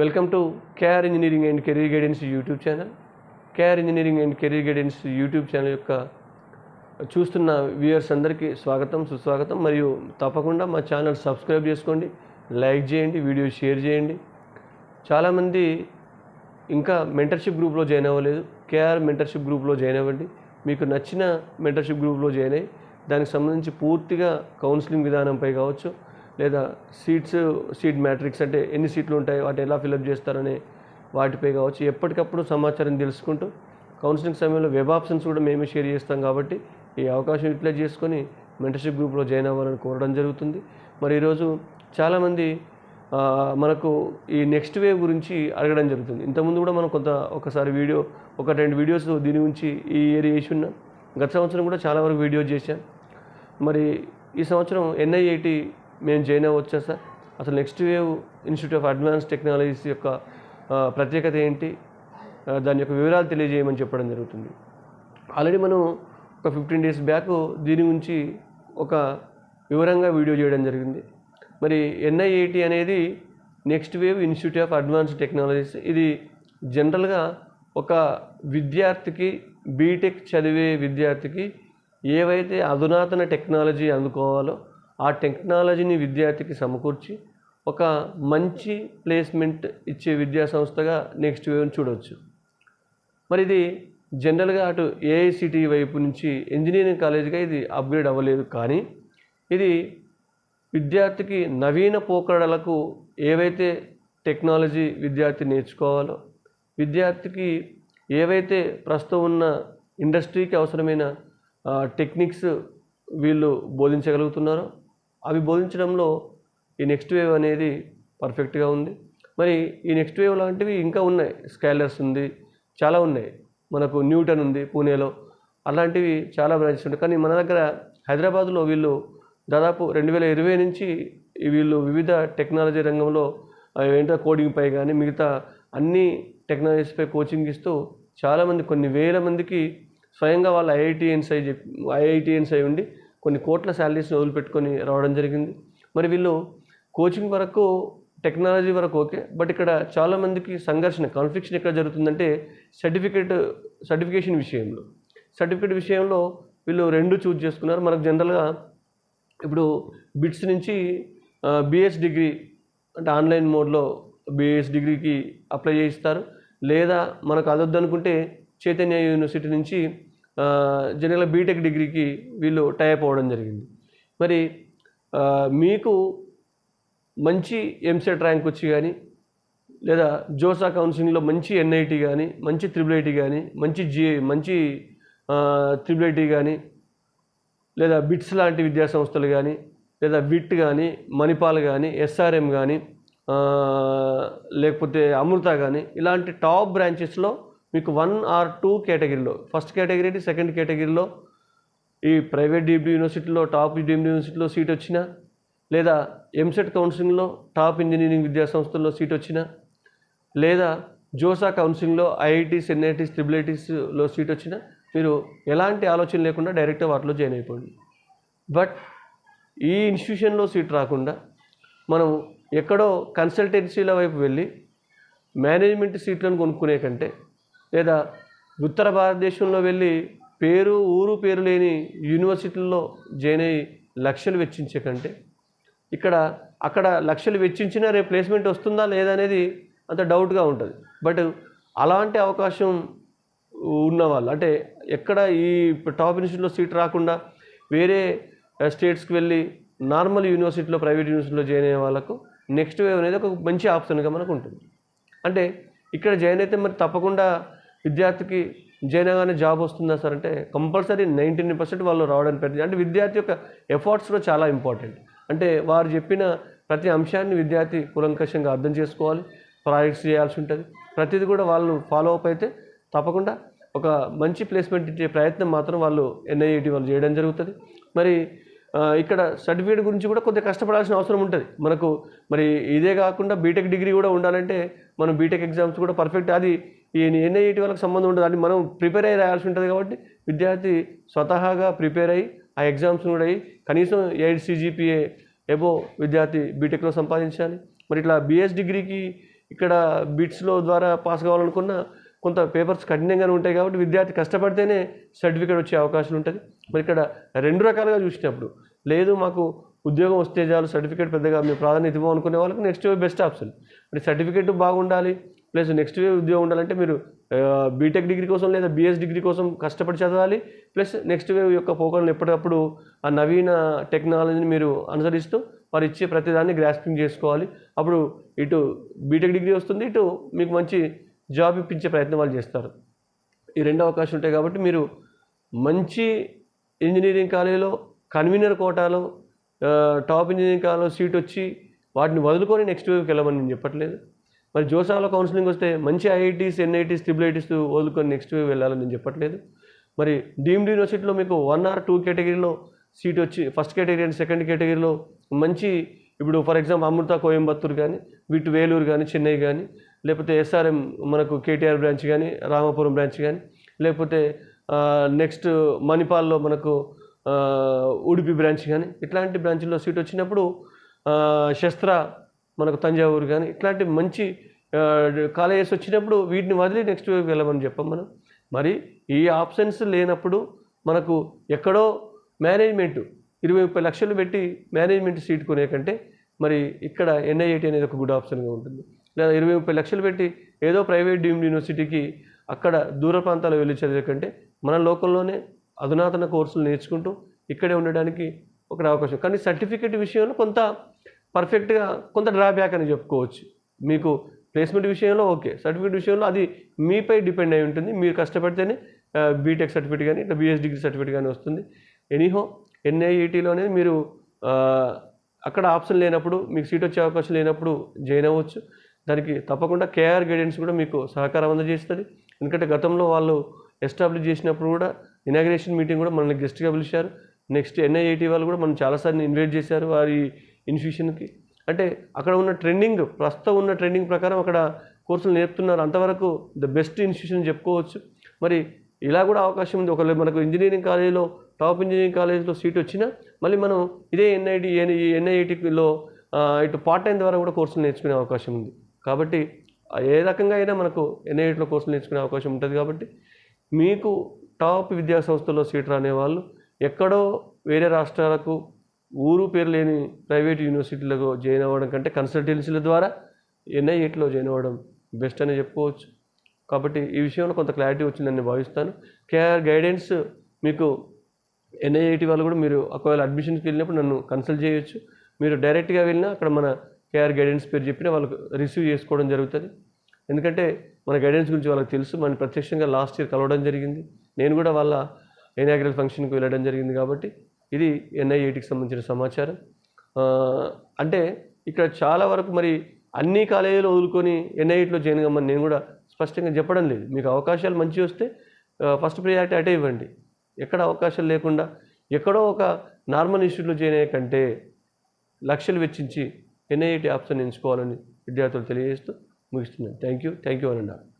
Welcome to KR engineering and career guidance YouTube channel. KR engineering and career guidance YouTube channel యొక్క చూస్తున్న viewers అందరికీ స్వాగతం సుస్వాగతం. మరియు తప్పకుండా మా ఛానల్ సబ్స్క్రైబ్ చేసుకోండి లైక్ చేయండి వీడియో షేర్ చేయండి. చాలామంది ఇంకా మెంటర్షిప్ గ్రూప్లో జాయిన్ అవ్వలేదు. కేఆర్ మెంటర్షిప్ గ్రూప్లో జాయిన్ అవ్వండి. మీకు నచ్చిన మెంటర్షిప్ గ్రూప్లో జాయిన్ అయ్యి దానికి సంబంధించి పూర్తిగా కౌన్సిలింగ్ విధానంపై కావచ్చు. లేదా సీట్స్ సీట్ మ్యాట్రిక్స్ అంటే ఎన్ని సీట్లు ఉంటాయి వాటి ఎలా ఫిలప్ చేస్తారనే వాటిపై కావచ్చు. ఎప్పటికప్పుడు సమాచారం తెలుసుకుంటూ కౌన్సిలింగ్ సమయంలో వెబ్ ఆప్షన్స్ కూడా మేమే షేర్ చేస్తాం కాబట్టి ఈ అవకాశం యూటిలైజ్ చేసుకొని మెంటర్షిప్ గ్రూప్లో జాయిన్ అవ్వాలని కోరడం జరుగుతుంది. మరి ఈరోజు చాలామంది మనకు ఈ నెక్స్ట్ వేవ్ గురించి అడగడం జరుగుతుంది. ఇంతకుముందు కూడా మనం కొంత ఒకసారి వీడియో ఒక రెండు వీడియోస్ దీని గురించి ఈ ఇయర్ చేసి ఉన్నాం. గత సంవత్సరం కూడా చాలా వరకు వీడియోస్ చేశాం. మరి ఈ సంవత్సరం ఎన్ఐఐటి మేము జాయిన్ అవ్వచ్చా సార్? అసలు next wave institute of advance technologies యొక్క ప్రత్యేకత ఏంటి? దాని యొక్క వివరాలు తెలియజేయమని చెప్పడం జరుగుతుంది. ఆల్రెడీ మనం ఒక ఫిఫ్టీన్ డేస్ బ్యాక్ దీని గురించి ఒక వివరంగా వీడియో చేయడం జరిగింది. మరి ఎన్ఐఏటి అనేది next wave institute of advance technologies ఇది జనరల్గా ఒక విద్యార్థికి బీటెక్ చదివే విద్యార్థికి ఏవైతే అధునాతన టెక్నాలజీ అందుకోవాలో ఆ టెక్నాలజీని విద్యార్థికి సమకూర్చి ఒక మంచి ప్లేస్మెంట్ ఇచ్చే విద్యా సంస్థగా నెక్స్ట్ వేవ్ని చూడవచ్చు మరి ఇది జనరల్గా అటు ఏఐసిటి వైపు నుంచి ఇంజనీరింగ్ కాలేజీగా ఇది అప్గ్రేడ్ అవ్వలేదు కానీ ఇది విద్యార్థికి నవీన పోకడలకు ఏవైతే టెక్నాలజీ విద్యార్థి నేర్చుకోవాలో విద్యార్థికి ఏవైతే ప్రస్తుతం ఉన్న ఇండస్ట్రీకి అవసరమైన టెక్నిక్స్ వీళ్ళు బోధించగలుగుతున్నారో అవి బోధించడంలో ఈ నెక్స్ట్ వేవ్ అనేది పర్ఫెక్ట్గా ఉంది. మరి ఈ నెక్స్ట్ వేవ్ లాంటివి ఇంకా ఉన్నాయి. స్కైలర్స్ ఉంది చాలా ఉన్నాయి. మనకు న్యూటన్ ఉంది పూణేలో. అలాంటివి చాలా బ్రాంచెస్ ఉంటాయి. కానీ మన దగ్గర హైదరాబాద్లో వీళ్ళు దాదాపు రెండు వేల ఇరవై నుంచి వీళ్ళు వివిధ టెక్నాలజీ రంగంలో ఆ, ఏంటో కోడింగ్పై కానీ మిగతా అన్ని టెక్నాలజీస్పై కోచింగ్ ఇస్తూ చాలామంది కొన్ని వేల మందికి స్వయంగా వాళ్ళు ఐఐటిఎన్స్ అయి చెప్పి ఐఐటిఎన్స్ అయి ఉండి కొన్ని కోట్ల శాలరీస్ని వదిలిపెట్టుకొని రావడం జరిగింది. మరి వీళ్ళు కోచింగ్ వరకు టెక్నాలజీ వరకు ఓకే బట్ ఇక్కడ చాలామందికి సంఘర్షణ కాన్ఫ్లిక్షన్ ఎక్కడ జరుగుతుందంటే సర్టిఫికేట్ సర్టిఫికేషన్ విషయంలో. సర్టిఫికేట్ విషయంలో వీళ్ళు రెండు చూజ్ చేసుకున్నారు. మనకు జనరల్గా ఇప్పుడు బిట్స్ నుంచి బిఎస్ డిగ్రీ అంటే ఆన్లైన్ మోడ్లో బిఎస్ డిగ్రీకి అప్లై చేయిస్తారు. లేదా మనకు అదొద్దు అనుకుంటే చైతన్య యూనివర్సిటీ నుంచి జనరల్గా బీటెక్ డిగ్రీకి వీళ్ళు టైప్ అవ్వడం జరిగింది. మరి మీకు మంచి ఎంసెట్ ర్యాంక్ వచ్చి కానీ లేదా జోసా కౌన్సిలింగ్లో మంచి ఎన్ఐటి కానీ మంచి త్రిబుల్ ఐటీ కానీ మంచి జి మంచి త్రిబుల్ ఐటీ కానీ లేదా బిట్స్ లాంటి విద్యా సంస్థలు కానీ లేదా విట్ కానీ మణిపాల్ కానీ ఎస్ఆర్ఎం కానీ లేకపోతే అమృత కానీ ఇలాంటి టాప్ బ్రాంచెస్లో మీకు వన్ ఆర్ టూ కేటగిరీలో. ఫస్ట్ కేటగిరీ సెకండ్ కేటగిరీలో ఈ ప్రైవేట్ డీమ్డ్ యూనివర్సిటీలో టాప్ డీమ్డ్ యూనివర్సిటీలో సీట్ వచ్చినా లేదా ఎంసెట్ కౌన్సిలింగ్లో టాప్ ఇంజనీరింగ్ విద్యా సంస్థల్లో సీట్ వచ్చినా లేదా జోసా కౌన్సిలింగ్లో ఐఐటీస్ ఎన్ఐటీస్ ట్రిబుల్ఐటీస్లో సీట్ వచ్చినా మీరు ఎలాంటి ఆలోచన లేకుండా డైరెక్ట్గా వాటిలో జాయిన్ అయిపోండి. బట్ ఈ ఇన్స్టిట్యూషన్లో సీట్ రాకుండా మనం ఎక్కడో కన్సల్టెన్సీల వైపు వెళ్ళి మేనేజ్మెంట్ సీట్లను కొనుక్కునే కంటే లేదా ఉత్తర భారతదేశంలో వెళ్ళి పేరు ఊరు పేరు లేని యూనివర్సిటీల్లో జాయిన్ అయ్యి లక్షలు వెచ్చించే కంటే ఇక్కడ అక్కడ లక్షలు వెచ్చించినా రేపు ప్లేస్మెంట్ వస్తుందా లేదా అనేది అంత డౌట్గా ఉంటుంది. బట్ అలాంటి అవకాశం ఉన్నవాళ్ళు అంటే ఎక్కడ ఈ టాప్ ఇన్స్టిట్యూట్లో సీట్ రాకుండా వేరే స్టేట్స్కి వెళ్ళి నార్మల్ యూనివర్సిటీలో ప్రైవేట్ యూనివర్సిటీలో జాయిన్ అయ్యే వాళ్ళకు నెక్స్ట్ వేవ్ అనేది ఒక మంచి ఆప్షన్గా మనకు ఉంటుంది. అంటే ఇక్కడ జాయిన్ అయితే మరి తప్పకుండా విద్యార్థికి జాయిన్ అవగానే జాబ్ వస్తుందా సార్ అంటే కంపల్సరీ నైంటీ నైన్ పర్సెంట్ వాళ్ళు రావడానికి ప్రయత్నం అంటే విద్యార్థి యొక్క ఎఫర్ట్స్ కూడా చాలా ఇంపార్టెంట్. అంటే వారు చెప్పిన ప్రతి అంశాన్ని విద్యార్థి కూలంకషంగా అర్థం చేసుకోవాలి ప్రాజెక్ట్స్ చేయాల్సి ఉంటుంది. ప్రతిదీ కూడా వాళ్ళు ఫాలో అప్ అయితే తప్పకుండా ఒక మంచి ప్లేస్మెంట్ ఇచ్చే ప్రయత్నం మాత్రం వాళ్ళు ఎన్ఐఐటి వాళ్ళు చేయడం జరుగుతుంది. మరి ఇక్కడ సర్టిఫికేట్ గురించి కూడా కొద్దిగా కష్టపడాల్సిన అవసరం ఉంటుంది. మనకు మరి ఇదే కాకుండా బీటెక్ డిగ్రీ కూడా ఉండాలంటే మనం బీటెక్ ఎగ్జామ్స్ కూడా పర్ఫెక్ట్ అది ఈ ఎన్ఐటి వాళ్ళకి సంబంధం ఉండదు. అంటే మనం ప్రిపేర్ అయ్యి రాయాల్సి ఉంటుంది కాబట్టి విద్యార్థి స్వతహాగా ప్రిపేర్ అయ్యి ఆ ఎగ్జామ్స్ కూడా అయ్యి కనీసం ఎయిట్ సిజిపిఏ ఎబో విద్యార్థి బీటెక్లో సంపాదించాలి. మరి ఇట్లా బిఎస్ డిగ్రీకి ఇక్కడ బిట్స్లో ద్వారా పాస్ కావాలనుకున్న కొంత పేపర్స్ కఠినంగానే ఉంటాయి కాబట్టి విద్యార్థి కష్టపడితేనే సర్టిఫికేట్ వచ్చే అవకాశం ఉంటుంది. మరి ఇక్కడ రెండు రకాలుగా చూసినప్పుడు లేదు మాకు ఉద్యోగం వస్తే చాలు సర్టిఫికేట్ పెద్దగా మేము ప్రాధాన్యత ఇవ్వం అనుకునే వాళ్ళకి నెక్స్ట్ బెస్ట్ ఆప్షన్. అంటే సర్టిఫికేట్ బాగుండాలి ప్లస్ నెక్స్ట్ వేవ్ ఉద్యోగం ఉండాలంటే మీరు బీటెక్ డిగ్రీ కోసం లేదా బీఎస్ డిగ్రీ కోసం కష్టపడి చదవాలి. ప్లస్ నెక్స్ట్ వేవ్ యొక్క పోకలను ఎప్పటికప్పుడు ఆ నవీన టెక్నాలజీని మీరు అనుసరిస్తూ వారు ఇచ్చే ప్రతిదాన్ని గ్రాస్పింగ్ చేసుకోవాలి. అప్పుడు ఇటు బీటెక్ డిగ్రీ వస్తుంది ఇటు మీకు మంచి జాబ్ ఇప్పించే ప్రయత్నం వాళ్ళు చేస్తారు. ఈ రెండు అవకాశం ఉంటాయి కాబట్టి మీరు మంచి ఇంజనీరింగ్ కాలేజీలో కన్వీనర్ కోటాలో టాప్ ఇంజనీరింగ్ కాలేజీలో సీట్ వచ్చి వాటిని వదులుకొని నెక్స్ట్ వేవ్కి వెళ్ళమని నేను చెప్పట్లేదు. మరి జోసాలో కౌన్సిలింగ్ వస్తే మంచి ఐఐటీస్ ఎన్ఐటీస్ ట్రిపుల్ ఐటీస్ వదులుకొని నెక్స్ట్ వేవ్ వెళ్ళాలని నేను చెప్పట్లేదు. మరి డీమ్డ్ యూనివర్సిటీలో మీకు వన్ ఆర్ టూ కేటగిరీలో సీట్ వచ్చి ఫస్ట్ కేటగిరీ అండ్ సెకండ్ కేటగిరీలో మంచి ఇప్పుడు ఫర్ ఎగ్జాంపుల్ అమృత కోయంబత్తూర్ కానీ వీటి వేలూరు కానీ చెన్నై కానీ లేకపోతే ఎస్ఆర్ఎం మనకు కేటీఆర్ బ్రాంచ్ కానీ రామాపురం బ్రాంచ్ కానీ లేకపోతే నెక్స్ట్ మణిపాల్లో మనకు ఉడిపి బ్రాంచ్ కానీ ఇట్లాంటి బ్రాంచ్లో సీట్ వచ్చినప్పుడు శస్త్ర మనకు తంజావూరు కానీ ఇట్లాంటి మంచి కాలేజెస్ వచ్చినప్పుడు వీటిని వదిలి నెక్స్ట్ వేవ్ వెళ్ళమని చెప్పాం మనం. మరి ఈ ఆప్షన్స్ లేనప్పుడు మనకు ఎక్కడో మేనేజ్మెంట్ ఇరవై ముప్పై లక్షలు పెట్టి మేనేజ్మెంట్ సీట్ కొనే కంటే మరి ఇక్కడ ఎన్ఐఐటి అనేది ఒక గుడ్ ఆప్షన్గా ఉంటుంది. లేదా ఇరవై ముప్పై లక్షలు పెట్టి ఏదో ప్రైవేట్ డీమ్డ్ యూనివర్సిటీకి అక్కడ దూర ప్రాంతాలు వెళ్ళి చదివే కంటే మన లోకల్లోనే అధునాతన కోర్సులు నేర్చుకుంటూ ఇక్కడే ఉండడానికి ఒక అవకాశం. కానీ సర్టిఫికేట్ విషయంలో కొంత పర్ఫెక్ట్గా కొంత డ్రాబ్యాక్ అని చెప్పుకోవచ్చు. మీకు ప్లేస్మెంట్ విషయంలో ఓకే. సర్టిఫికేట్ విషయంలో అది మీపై డిపెండ్ అయి ఉంటుంది. మీరు కష్టపడితేనే బీటెక్ సర్టిఫికేట్ కానీ ఇట్లా బీఎస్ డిగ్రీ సర్టిఫికేట్ కానీ వస్తుంది. ఎనీహో ఎన్ఐఈటీలో అనేది మీరు అక్కడ ఆప్షన్ లేనప్పుడు మీకు సీట్ వచ్చే అవకాశం లేనప్పుడు జాయిన్ అవ్వచ్చు. దానికి తప్పకుండా కేఆర్ గైడెన్స్ కూడా మీకు సహకారం అందజేస్తుంది. ఎందుకంటే గతంలో వాళ్ళు ఎస్టాబ్లిష్ చేసినప్పుడు కూడా ఇనాగ్రేషన్ మీటింగ్ కూడా మనల్ని గెస్ట్గా పిలిచారు. నెక్స్ట్ ఎన్ఐఐటి వాళ్ళు కూడా మనం చాలాసార్లు ఇన్వైట్ చేశారు. వారి ఇన్స్టిట్యూషన్కి. అంటే అక్కడ ఉన్న ట్రెండింగ్ ప్రస్తుతం ఉన్న ట్రెండింగ్ ప్రకారం అక్కడ కోర్సులు నేర్పుతున్నారు. అంతవరకు ద బెస్ట్ ఇన్స్టిట్యూషన్ చెప్పుకోవచ్చు. మరి ఇలా కూడా అవకాశం ఉంది. ఒకవేళ మనకు ఇంజనీరింగ్ కాలేజీలో టాప్ ఇంజనీరింగ్ కాలేజీలో సీట్ వచ్చినా మళ్ళీ మనం ఇదే ఎన్ఐటి ఎన్ఐఐటిలో ఇటు పార్ట్ టైం ద్వారా కూడా కోర్సులు నేర్చుకునే అవకాశం ఉంది. కాబట్టి ఏ రకంగా అయినా మనకు ఎన్ఐఐటిలో కోర్సులు నేర్చుకునే అవకాశం ఉంటుంది కాబట్టి మీకు టాప్ విద్యా సంస్థల్లో సీట్ రానే వాళ్ళు ఎక్కడో వేరే రాష్ట్రాలకు ఊరు పేరు లేని ప్రైవేట్ యూనివర్సిటీలకు జాయిన్ అవ్వడం కంటే కన్సల్టెన్సీల ద్వారా ఎన్ఐఏట్లో జాయిన్ అవ్వడం బెస్ట్ అని చెప్పుకోవచ్చు. కాబట్టి ఈ విషయంలో కొంత క్లారిటీ వచ్చిందని నేను భావిస్తాను. కేఆర్ గైడెన్స్ మీకు ఎన్ఐఐటి వాళ్ళు కూడా మీరు ఒకవేళ అడ్మిషన్కి వెళ్ళినప్పుడు నన్ను కన్సల్ట్ చేయొచ్చు. మీరు డైరెక్ట్గా వెళ్ళినా అక్కడ మన కేఆర్ గైడెన్స్ పేరు చెప్పినా వాళ్ళకు రిసీవ్ చేసుకోవడం జరుగుతుంది. ఎందుకంటే మన గైడెన్స్ గురించి వాళ్ళకి తెలుసు. మన ప్రత్యక్షంగా లాస్ట్ ఇయర్ కలవడం జరిగింది. నేను కూడా వాళ్ళ ఇనాగ్రల్ ఫంక్షన్కి వెళ్ళడం జరిగింది కాబట్టి ఇది ఎన్ఐఐటికి సంబంధించిన సమాచారం. అంటే ఇక్కడ చాలా వరకు మరి అన్ని కాలేజీలు వదులుకొని ఎన్ఐఐటిలో జాయిన్ కమ్మని నేను కూడా స్పష్టంగా చెప్పడం లేదు. మీకు అవకాశాలు మంచి వస్తే ఫస్ట్ ప్రియారిటీ అటే ఇవ్వండి. ఎక్కడ అవకాశాలు లేకుండా ఎక్కడో ఒక నార్మల్ ఇన్స్టిట్యూట్లో జాయిన్ అయ్యే కంటే లక్షలు వెచ్చించి ఎన్ఐఐటి ఆప్షన్ ఎంచుకోవాలని విద్యార్థులు తెలియజేస్తూ ముగిస్తున్నాను. Thank you. థ్యాంక్ యూ అని